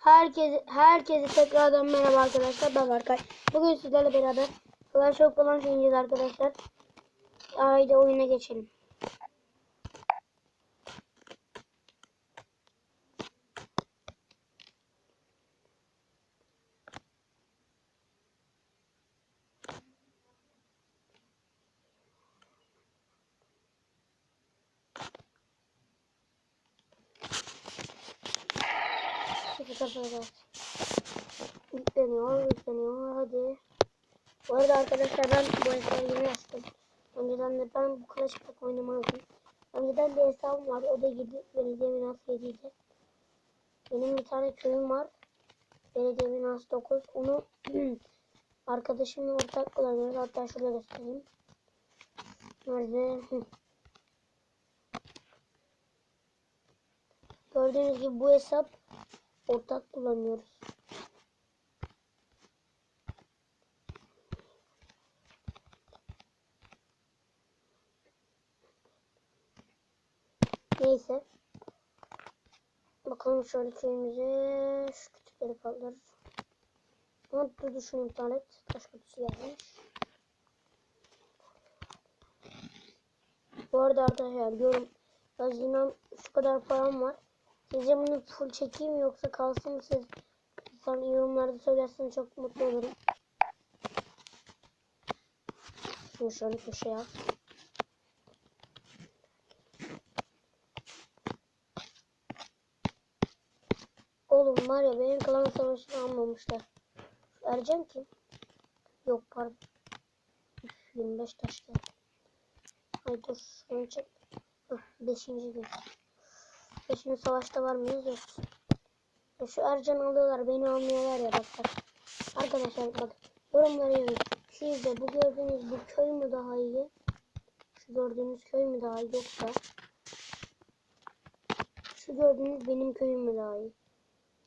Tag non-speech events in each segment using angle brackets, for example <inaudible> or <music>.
Herkese, herkese tekrardan merhaba arkadaşlar. Ben Berkay. Bugün sizlerle beraber Clash of Clans oynayacağız arkadaşlar. Haydi oyuna geçelim. Sıfır. Yükleniyor, yükleniyor. Hadi. Bu arada arkadaşlar ben bu hesabı yeni açtım. Önceden de ben bu Clash Pack oynamazdım. Önceden bir hesabım var. O da gidip belediye binası 7'ydi. Benim bir tane köyüm var. Belediye binası 9. Onu <clears throat> arkadaşımla ortak kullanıyoruz. Hatta şurada göstereyim. Nerede? <laughs> Gördüğünüz gibi bu hesap ortak kullanıyoruz. Neyse. Bakalım şöyle köyümüze şu kütükleri kaldır. Ama dur şunu iptal et. Taş kutusu gelmiş. Bu arada arkadaşlar diyorum Hazinan şu kadar param var. Sizce bunu full çekeyim yoksa kalsın mı siz? Sen yorumlarda söylerseniz çok mutlu olurum. Şunu şöyle köşeye al. Oğlum var ya benim klan savaşını almamışlar. Ercan kim? Yok pardon. Üf, 25 taş geldi. Ay dur şunu çek. Hıh, beşinci gün. Beşinci savaşta var mıyız? Yok. Ya şu Ercan alıyorlar beni almıyorlar ya bak. Arkadaşlar bak yorumlara yazın. Sizce bu gördüğünüz bu köy mü daha iyi? Şu gördüğünüz köy mü daha iyi yoksa? Şu gördüğünüz benim köyüm mü daha iyi?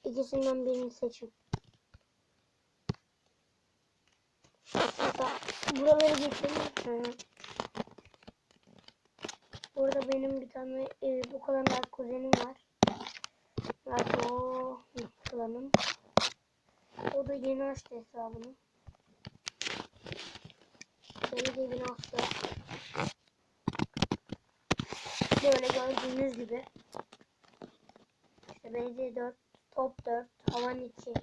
İkisinden birini seçin. Buraları geçelim. Hı hı. Burada benim bir tane e, bu kadar da kuzenim var. Zaten o klanım. O da yeni açtı hesabını. Belediye binası. Böyle gördüğünüz gibi. İşte belediye 4, top 4, havan 2.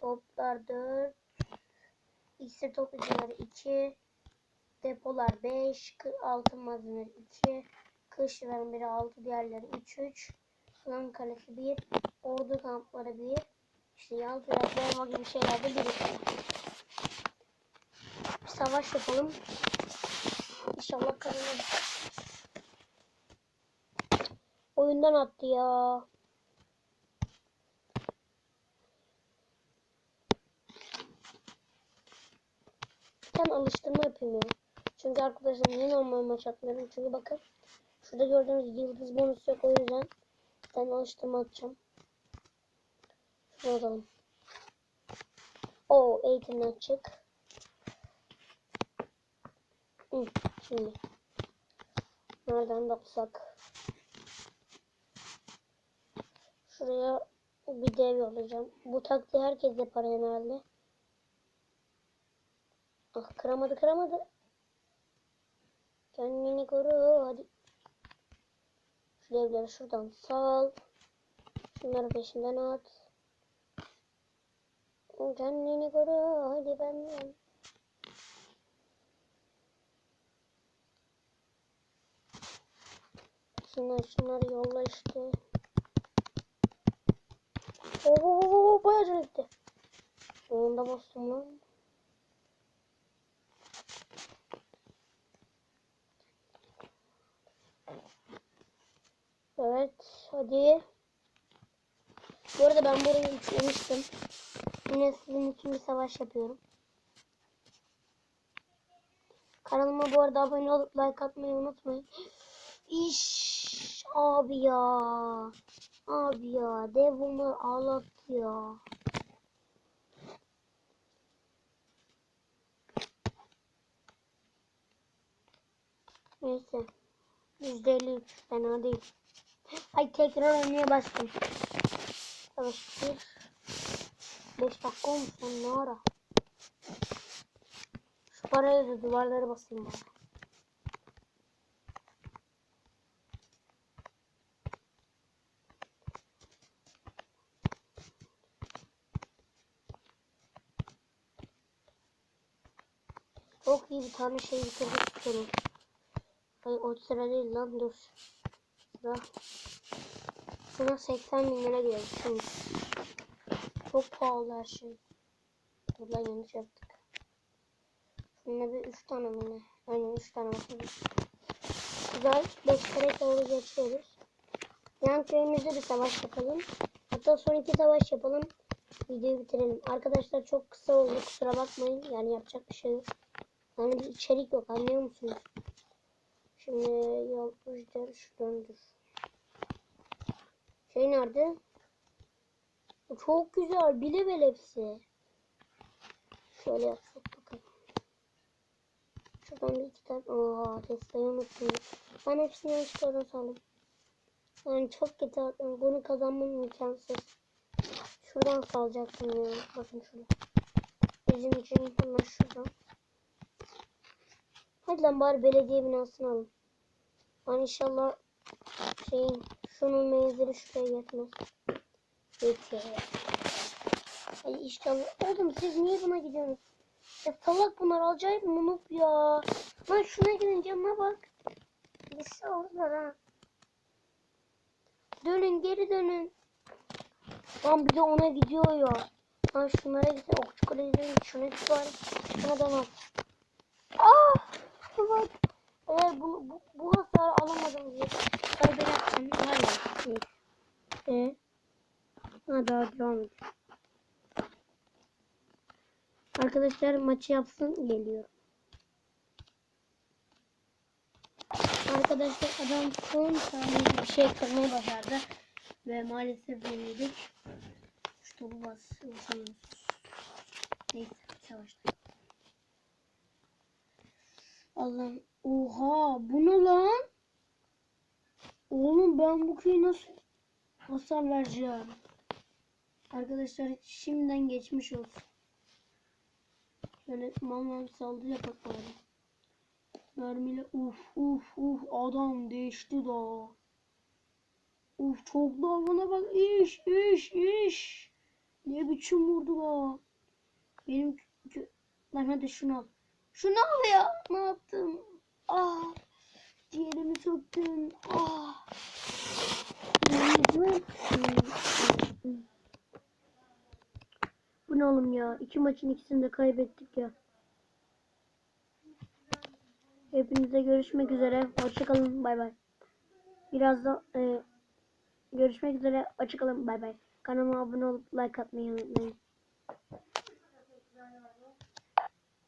Toplar 4. İksir toplayıcıları 2. Depolar 5, altın mazineleri 2, kışların biri 6, diğerleri 3 3, Klan kalesi 1, ordu kampları 1, işte yaltı elma gibi şeyler de 1 Bir savaş yapalım. İnşallah kazanırız. Oyundan attı ya. Tane alıştırma yapayım ya. Çünkü arkadaşlar niye normal maç atmıyorum? Çünkü bakın şurada gördüğünüz yıldız bonus yok o yüzden bir tane alıştırma atacağım. Şunu alalım. O eğitimden açık. Hı, şimdi. Nereden baksak. Şuraya bir dev yollayacağım. Bu taktiği herkes yapar herhalde. Ah kıramadı kıramadı. Kendini koru hadi. Şu devleri şuradan sal. Şunları peşinden at. Kendini koru hadi benden. Şunlar şunları yolla işte. Oo bayağı gitti. Sonunda bastım lan. Evet hadi. Bu arada ben burayı yüklemiştim. Yine sizin için bir savaş yapıyorum. Kanalıma bu arada abone olup like atmayı unutmayın. İş abi ya. Abi ya. Dev bunlar ağlattı ya. Neyse. %53 fena değil. Ay tekrar oynaya bastım. Bir? 5 dakika olmuş lan ne ara? Şu parayı da duvarlara basayım bari. Çok iyi bir tane şey bitirdik. Hayır o sıra değil lan dur. Sıra. Şuna 80 bin lira şimdi. Çok pahalı her şey. Dur lan yanlış yaptık. Şuna bir 3 tane mi ne? Aynen 3 tane bakalım. Güzel. 5 kere doğru geçiyoruz. Yan köyümüzde bir savaş yapalım. Hatta son iki savaş yapalım. Videoyu bitirelim. Arkadaşlar çok kısa oldu kusura bakmayın. Yani yapacak bir şey yok. Yani bir içerik yok anlıyor musunuz? Şimdi yol şuradan dur. Şey nerede? Çok güzel. Bir level hepsi. Şöyle yapsak bakalım. Şuradan bir iki tane. Oha Tesla'yı unuttum. Ben hepsini yanlışlıkla sandım. Yani çok kötü attım. Bunu kazanmam imkansız. Şuradan salacaktım ya. Bakın şurada. Bizim için hemen şuradan. Hadi lan bari belediye binasını alın. Ben inşallah şeyin şunun menzili şuraya yetmez. Ya. Ay inşallah. Oğlum siz niye buna gidiyorsunuz? Ya salak bunlar acayip munup ya. Lan şuna gidin canına bak. Bir şey oldular ha. Dönün geri dönün. Lan bir de ona gidiyor ya. Lan şunlara gitsin. Okçu kulesine git. Şuna git bari. Şuna bak. Ah! Evet. Eğer bu, bu, bu hasarı alamadım diye kaybedersen var ya. Şey. E? Ha daha devam et. Arkadaşlar maçı yapsın geliyor. Arkadaşlar adam son saniye bir şey kırmayı başardı. Ve maalesef yenildik. Şu topu bas. Neyse savaşta. Allah'ım. Oha bu ne lan? Oğlum ben bu köyü nasıl hasar vereceğim? Arkadaşlar şimdiden geçmiş olsun. Şöyle mal saldırı yapak bari. Mermiyle uf uf uf adam değişti da. Uf çok da bana bak iş iş iş. Ne biçim vurdu da. Benim lan hadi şunu al. Şunu al ya. Ne yaptın? Ah. Ciğerimi söktün. Ah. Bu ne oğlum ya? İki maçın ikisini de kaybettik ya. Hepinize görüşmek üzere. Hoşçakalın. Bay bay. Biraz da e, görüşmek üzere. Hoşçakalın. Bay bay. Kanalıma abone olup like atmayı unutmayın.